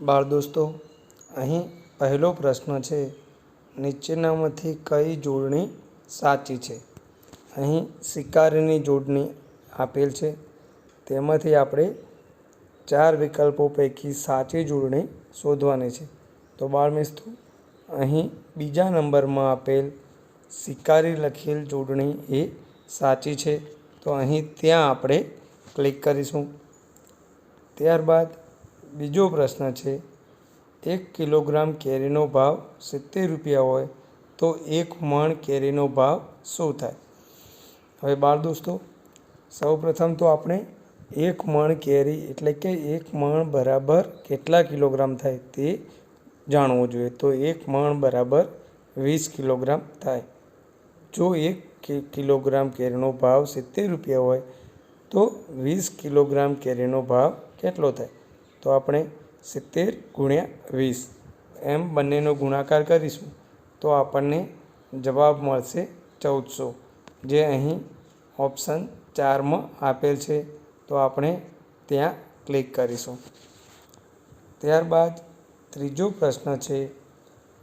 બાળ દોસ્તો, અહીં પહેલો પ્રશ્ન છે, નીચેનામાંથી કઈ જોડણી સાચી છે? અહીં શિકારીની જોડણી આપેલ છે. તેમાંથી આપણે ચાર વિકલ્પો પૈકી સાચી જોડણી શોધવાની છે. તો બાળ મિત્રો અહીં બીજા નંબરમાં આપેલ શિકારી લખેલ જોડણી એ સાચી છે. તો અહીં ત્યાં આપણે ક્લિક કરીશું. ત્યારબાદ બીજો પ્રશ્ન છે, એક કિલોગ્રામ કેરીનો ભાવ સિત્તેર રૂપિયા હોય તો એક મણ કેરીનો ભાવ શું થાય? હવે બાળ દોસ્તો, સૌપ્રથમ તો આપણે એક મણ કેરી એટલે કે એક મણ બરાબર કેટલા કિલોગ્રામ થાય તે જાણવું જોઈએ. તો એક મણ બરાબર વીસ કિલોગ્રામ થાય. જો એક કિલોગ્રામ કેરીનો ભાવ સિત્તેર રૂપિયા હોય તો વીસ કિલોગ્રામ કેરીનો ભાવ કેટલો થાય? તો આપણે સિત્તેર ગુણ્યા વીસ. એમ બંનેનો ગુણાકાર કરીશું તો આપણને જવાબ મળશે ચૌદસો. જે અહીં ઓપ્શન ચારમાં આપેલ છે તો આપણે ત્યાં ક્લિક કરીશું. ત્યારબાદ ત્રીજો પ્રશ્ન છે,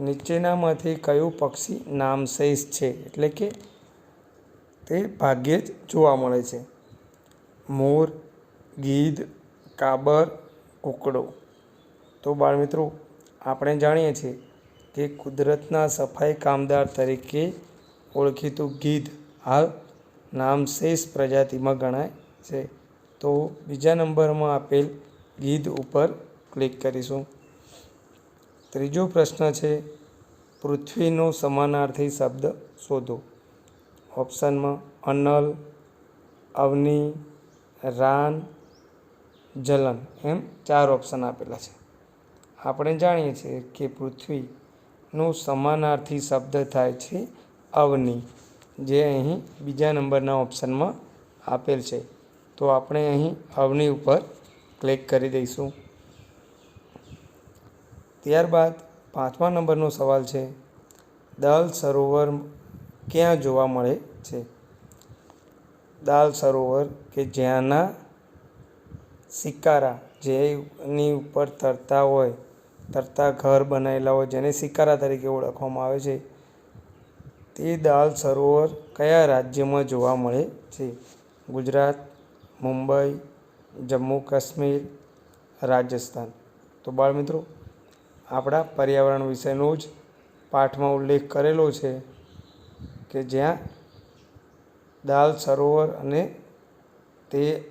નીચેનામાંથી કયું પક્ષી નામશેષ છે? એટલે કે તે ભાગ્યે જ જોવા મળે છે. મોર, ગીધ, કાબર કૂકડો. તો બાળમિત્રો, આપણે જાણીએ છીએ કે કુદરતના સફાઈ કામદાર તરીકે ઓળખીતું ગીધ હાલ નામશેષ પ્રજાતિમાં ગણાય છે. તો બીજા નંબરમાં આપેલ ગીધ ઉપર ક્લિક કરીશું. ત્રીજો પ્રશ્ન છે, પૃથ્વીનો સમાનાર્થી શબ્દ શોધો. ઓપ્શનમાં અનલ, અવની, રાન જલન એમ ચાર ઓપ્શન આપેલા છે. આપણે જાણીએ છીએ કે પૃથ્વીનું સમાનાર્થી શબ્દ થાય છે અવની, જે અહીં બીજા નંબરના ઓપ્શનમાં આપેલ છે. તો આપણે અહીં અવની ઉપર ક્લિક કરી દઈશું. ત્યારબાદ પાંચમા નંબરનો સવાલ છે દલ સરોવર ક્યાં જોવા મળે છે? દાલ સરોવર કે જ્યાંના સિક્કારા, જેની ઉપર તરતા હોય, તરતા ઘર બનાવેલા હોય, જેને સિક્કારા તરીકે ઓળખવામાં આવે છે, તે દાલ સરોવર કયા રાજ્યમાં જોવા મળે છે? ગુજરાત, મુંબઈ, જમ્મુ કાશ્મીર, રાજસ્થાન. તો બાળમિત્રો, આપણા પર્યાવરણ વિષયનો જ પાઠમાં ઉલ્લેખ કરેલો છે કે જ્યાં દાલ સરોવર અને તે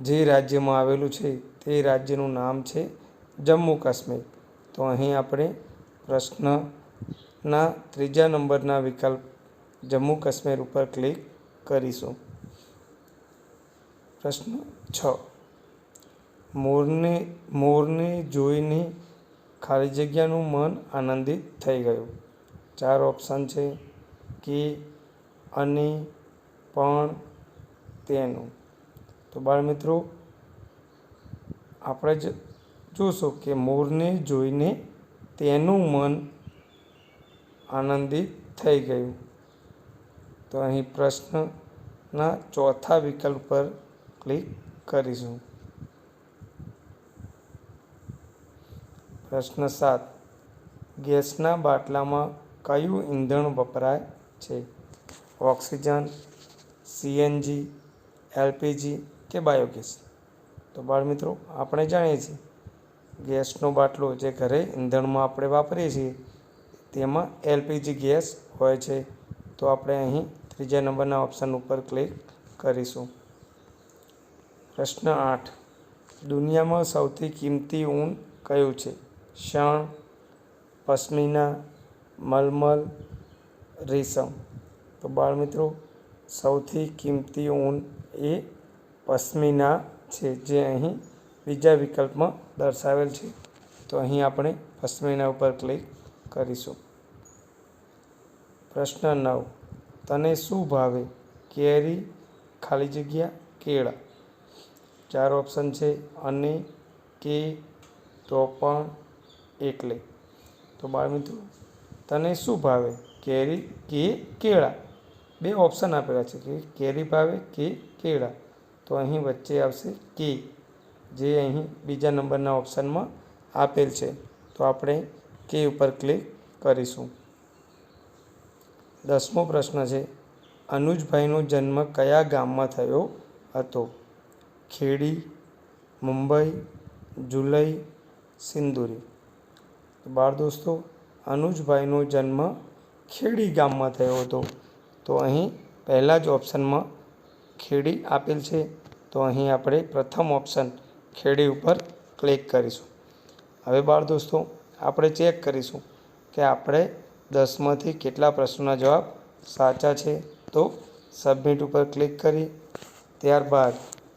જે રાજ્યમાં આવેલું છે તે રાજ્યનું નામ છે જમ્મુ કાશ્મીર. તો અહીં આપણે પ્રશ્નના ત્રીજા નંબરના વિકલ્પ જમ્મુ કાશ્મીર ઉપર ક્લિક કરીશું. પ્રશ્ન છ. મોરને મોરને જોઈને ખાલી જગ્યાનું મન આનંદિત થઈ ગયું. ચાર ઓપ્શન છે કે, અને, પણ, તેનું. તો બાળમિત્રો આપણે જ જોશું કે મોરને જોઈને તેનું મન આનંદિત થઈ ગયું. તો અહીં પ્રશ્નના ચોથા વિકલ્પ પર ક્લિક કરીશું. પ્રશ્ન સાત, ગેસના બાટલામાં કયું ઈંધણ વપરાય છે? ઓક્સિજન, સીએનજી, એલપીજી કે બાયોગેસ? તો બાળમિત્રો આપણે જાણીએ છીએ, ગેસનો બાટલો જે ઘરે ઈંધણમાં આપણે વાપરીએ છીએ, તેમાં એલપીજી ગેસ હોય છે. તો આપણે અહીં ત્રીજા નંબરના ઓપ્શન ઉપર ક્લિક કરીશું. પ્રશ્ન આઠ. દુનિયામાં સૌથી કિંમતી ઊન કયું છે? શણ, પશ્મિના, મલમલ, રેશમ. તો બાળમિત્રો સૌથી કિંમતી ઊન એ પશ્મિના છે, જે અહીં બીજા વિકલ્પમાં દર્શાવેલ છે. તો અહીં આપણે પશ્મિના ઉપર ક્લિક કરીશું. પ્રશ્ન નવ. તને શું ભાવે? કેરી, ખાલી જગ્યા, કેળા? ચાર ઓપ્શન છે, અને, કે, તો પણ એટલે તો બાળમિત્રો, તને શું ભાવે? કેરી, કે, કેળા? બે ઓપ્શન આપેલા છે, કે કેરી ભાવે કે કેળા? તો અહીં વચ્ચે આવશે કે જે અહીં બીજા નંબરના ઓપ્શનમાં આપેલ છે. તો આપણે કે ઉપર ક્લિક કરીશું. દસમો પ્રશ્ન છે, અનુજભાઈનો જન્મ કયા ગામમાં થયો હતો? ખેડી, મુંબઈ, જુલઈ, સિંદુરી. બાળ દોસ્તો, અનુજભાઈનો જન્મ ખેડી ગામમાં થયો હતો. તો અહીં પહેલાં જ ઓપ્શનમાં ખેડી આપેલ છે, તો અહીં આપણે પ્રથમ ઓપ્શન ખેડી ઉપર ક્લિક કરીશું. હવે બાળ દોસ્તો, આપણે ચેક કરીશું કે આપણે દસમાંથી કેટલા પ્રશ્નોના જવાબ સાચા છે. તો સબમિટ ઉપર ક્લિક કરી, ત્યારબાદ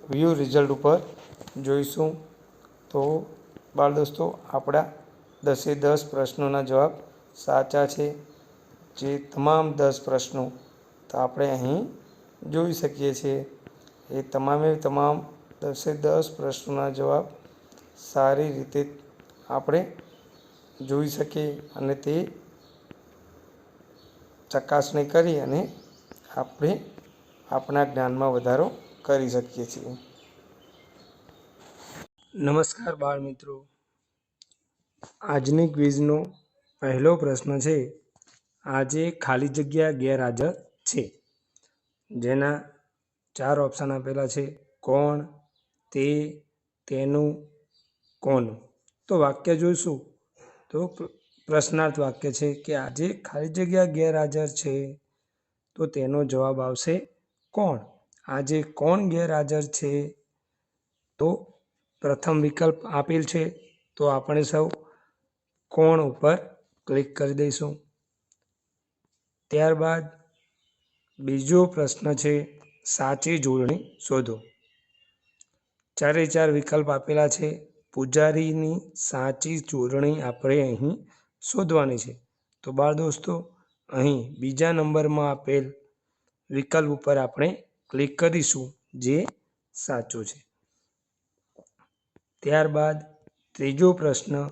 વ્યૂ રિઝલ્ટ ઉપર જોઈશું. તો બાળ દોસ્તો, આપણા દસે દસ પ્રશ્નોના જવાબ સાચા છે. જે તમામ દસ પ્રશ્નો, તો આપણે અહીં જોઈ શકીએ છીએ. એ તમામે તમામ દસે દસ પ્રશ્નોના જવાબ સારી રીતે આપણે જોઈ શકીએ અને તે ચકાસણી કરી અને આપણે આપણા જ્ઞાનમાં વધારો કરી શકીએ છીએ. નમસ્કાર બાળ મિત્રો. આજની ક્વિઝનો પહેલો પ્રશ્ન છે, આજે ખાલી જગ્યા ગેરહાજર છે. જેના ચાર ઓપ્શન આપેલા છે. કોણ, તે, તેનું, કોનું. તો વાક્ય જોઈશું. તો પ્રશ્નાર્થ વાક્ય છે કે આજે ખાલી જગ્યા ગેરહાજર છે, તો તેનો જવાબ આવશે કોણ? આજે કોણ ગેરહાજર છે? તો પ્રથમ વિકલ્પ આપેલ છે. તો આપણે સૌ કોણ ઉપર ક્લિક કરી દઈશું. ત્યારબાદ બીજો પ્રશ્ન છે, સાચી જોડણી શોધો. ચારે ચાર વિકલ્પ આપેલા છે. પૂજારીની સાચી જોડણી આપણે અહીં શોધવાની છે. તો બાળ દોસ્તો, અહીં બીજા નંબરમાં આપેલ વિકલ્પ ઉપર આપણે ક્લિક કરીશું, જે સાચો છે. ત્યારબાદ ત્રીજો પ્રશ્ન,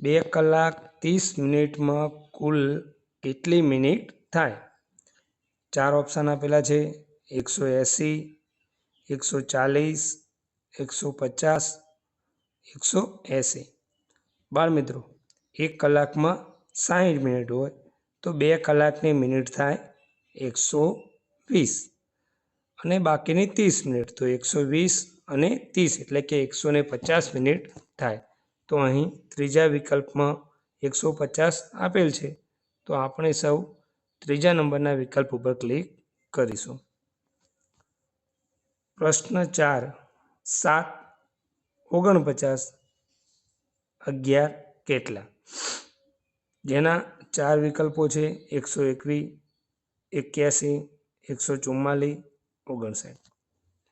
બે કલાક ત્રીસ મિનિટમાં કુલ કેટલી મિનિટ થાય? ચાર ઓપ્શન આપેલા છે. એકસો એંસી, એકસો ચાલીસ, એકસો પચાસ, એકસો એંસી. બાળ મિત્રો, એક કલાકમાં સાઠ મિનિટ હોય તો બે કલાકની મિનિટ થાય એકસો વીસ અને બાકીની ત્રીસ મિનિટ તો એકસો વીસ અને ત્રીસ એટલે કે એકસો પચાસ મિનિટ થાય. તો અહીં ત્રીજા વિકલ્પમાં એકસો પચાસ આપેલ છે. તો આપણે સૌ ત્રીજા નંબરના વિકલ્પ ઉપર ક્લિક કરીશું. પ્રશ્ન ચાર, સાત, ઓગણપચાસ, અગિયાર કેટલા? જેના ચાર વિકલ્પો છે, એકસો એકવીસ એક્યાસી, એકસો ચુમ્માલીસ ઓગણસાઠ.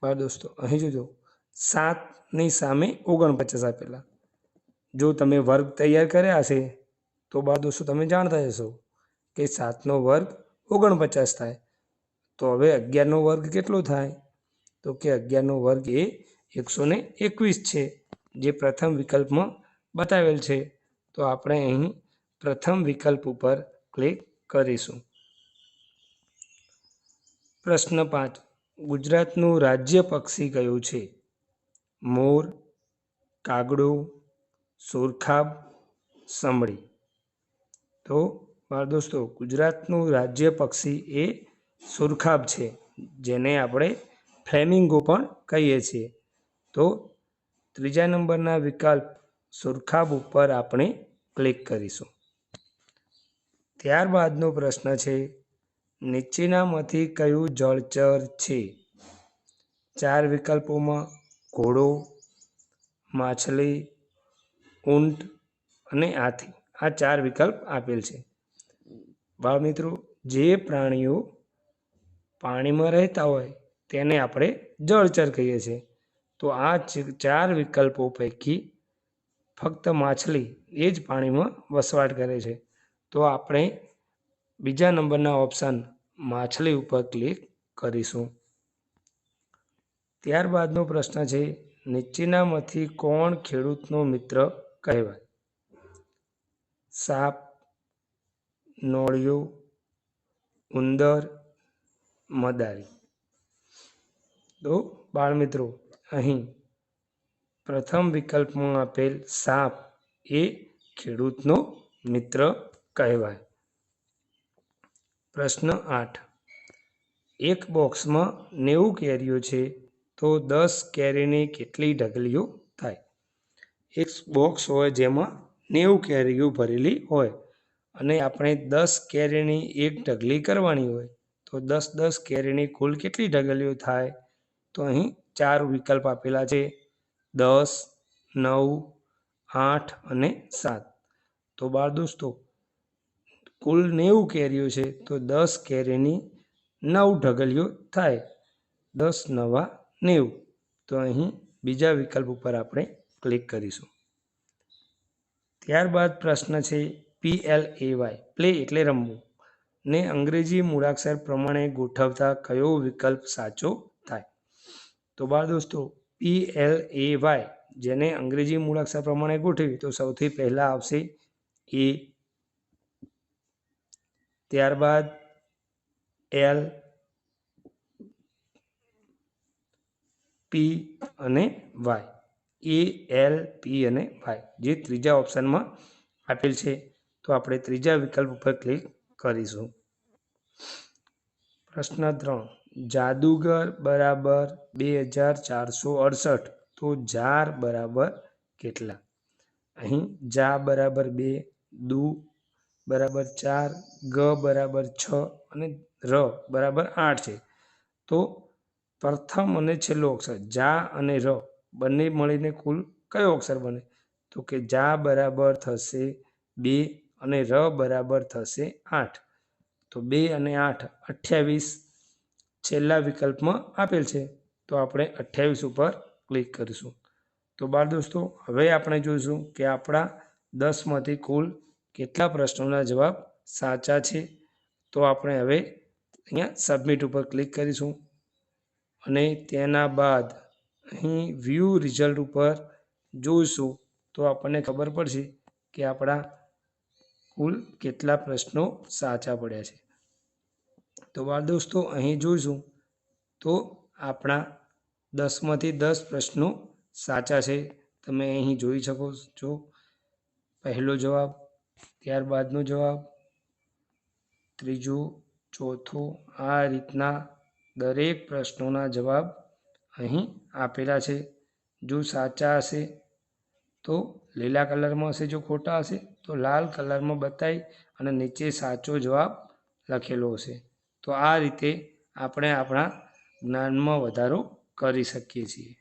બરાબર દોસ્તો, અહીં જોજો, સાતની સામે ઓગણપચાસ આપેલા. જો તમે વર્ગ તૈયાર કર્યા હશે, તો બા દોસ્તો તમે જાણતા હશો. કે સાતનો વર્ગ ઓગણપચાસ થાય. તો હવે અગિયારનો વર્ગ કેટલો થાય? તો કે અગિયારનો વર્ગ એ એકસો એકવીસ છે, જે પ્રથમ વિકલ્પમાં બતાવેલ છે. તો આપણે અહીં પ્રથમ વિકલ્પ ઉપર ક્લિક કરીશું. પ્રશ્ન પાંચ. ગુજરાતનું રાજ્ય પક્ષી કયું છે? મોર, કાગડો, સુરખાબ સમળી તો બાળ દોસ્તો, ગુજરાતનું રાજ્ય પક્ષી એ સુરખાબ છે, જેને આપણે ફ્લેમિંગો પણ કહીએ છીએ. તો ત્રીજા નંબરના વિકલ્પ સુરખાબ ઉપર આપણે ક્લિક કરીશું. ત્યારબાદનો પ્રશ્ન છે, નીચેનામાંથી કયું જળચર છે? ચાર વિકલ્પોમાં ઘોડો, માછલી, ઊંટ અને હાથી. આ ચાર વિકલ્પ આપેલ છે. બાળ મિત્રો, જે પ્રાણીઓ પાણીમાં રહેતા હોય તેને આપણે જળચર કહીએ છીએ. તો આ ચાર વિકલ્પો પૈકી ફક્ત માછલી એ જ પાણીમાં વસવાટ કરે છે. તો આપણે બીજા નંબરના ઓપ્શન માછલી ઉપર ક્લિક કરીશું. ત્યારબાદનો પ્રશ્ન છે, નીચેનામાંથી કોણ ખેડૂતનો મિત્ર કહેવાય? સાપ નોળિયો, ઉંદર, મદારી. તો બાળમિત્રો, અહીં પ્રથમ વિકલ્પમાં આપેલ સાપ એ ખેડૂતનો મિત્ર કહેવાય. પ્રશ્ન આઠ. એક બોક્સમાં નેવું કેરીઓ છે, તો દસ કેરીની કેટલી ઢગલીઓ થાય? એક બોક્સ હોય જેમાં નેવું કેરીઓ ભરેલી હોય. અને આપણે દસ કેરીની એક ઢગલી કરવાની હોય, તો દસ દસ કેરીની કુલ કેટલી ઢગલીઓ થાય? તો અહીં ચાર વિકલ્પ આપેલા છે. દસ, નવ, આઠ અને સાત. તો બાળ દોસ્તો, કુલ નેવું કેરીઓ છે, તો દસ કેરીની નવ ઢગલીઓ થાય. દસ નવા નેવું. તો અહીં બીજા વિકલ્પ ઉપર આપણે ક્લિક કરીશું. ત્યારબાદ પ્રશ્ન છે P L A Y play એટલે રમવું. ને અંગ્રેજી મૂળાક્ષર પ્રમાણે ગોઠવતા કયો વિકલ્પ સાચો થાય? તો બાળ દોસ્તો પી એલ એ વાય જેને અંગ્રેજી મૂળાક્ષર પ્રમાણે ગોઠવી, તો સૌથી પહેલાં આવશે એ ત્યારબાદ એલ પી અને વાય એ એલ પી અને વાય જે ત્રીજા ઓપ્શનમાં આપેલ છે. તો આપણે ત્રીજા વિકલ્પ ઉપર ક્લિક કરીશું. પ્રશ્ન ત્રણ. જાદુગર બરાબર બે હજાર ચારસો અડસઠ. તો જાર બરાબર કેટલા? અહીં જા બરાબર બે, દુ બરાબર ચાર, ગ બરાબર છ અને ર બરાબર આઠ છે. તો પ્રથમ અને છેલ્લો અક્ષર, જા અને ર બંને મળીને કુલ કયો અક્ષર બને? તો કે જા બરાબર થશે બે અને ર બરાબર થશે આઠ. તો બે અને આઠ અઠ્યાવીસ છેલ્લા વિકલ્પમાં આપેલ છે. તો આપણે અઠ્યાવીસ ઉપર ક્લિક કરીશું. તો બાળ દોસ્તો, હવે આપણે જોઈશું કે આપણા દસમાંથી કુલ કેટલા પ્રશ્નોના જવાબ સાચા છે. તો આપણે હવે અહીંયા સબમિટ ઉપર ક્લિક કરીશું. અને તેના બાદ અહીં વ્યૂ રિઝલ્ટ ઉપર જોઈશું. તો આપણને ખબર પડશે કે આપણા કુલ કેટલા પ્રશ્નો સાચા પડ્યા છે? તો બાળ દોસ્તો, અહીં જોઈશું તો આપણા દસમાંથી દસ પ્રશ્નો સાચા છે. તમે અહીં જોઈ શકો છો. પહેલો જવાબ, ત્યારબાદનો જવાબ, ત્રીજો, ચોથો, આ રીતના દરેક પ્રશ્નોના જવાબ અહીં આપેલા છે. જો સાચા હશે તો લીલા કલરમાં હશે જો ખોટા હશે, તો લાલ કલરમાં બતાવી અને નીચે સાચો જવાબ લખેલો હશે. તો આ રીતે આપણે આપણા જ્ઞાનમાં વધારો કરી શકીએ છીએ.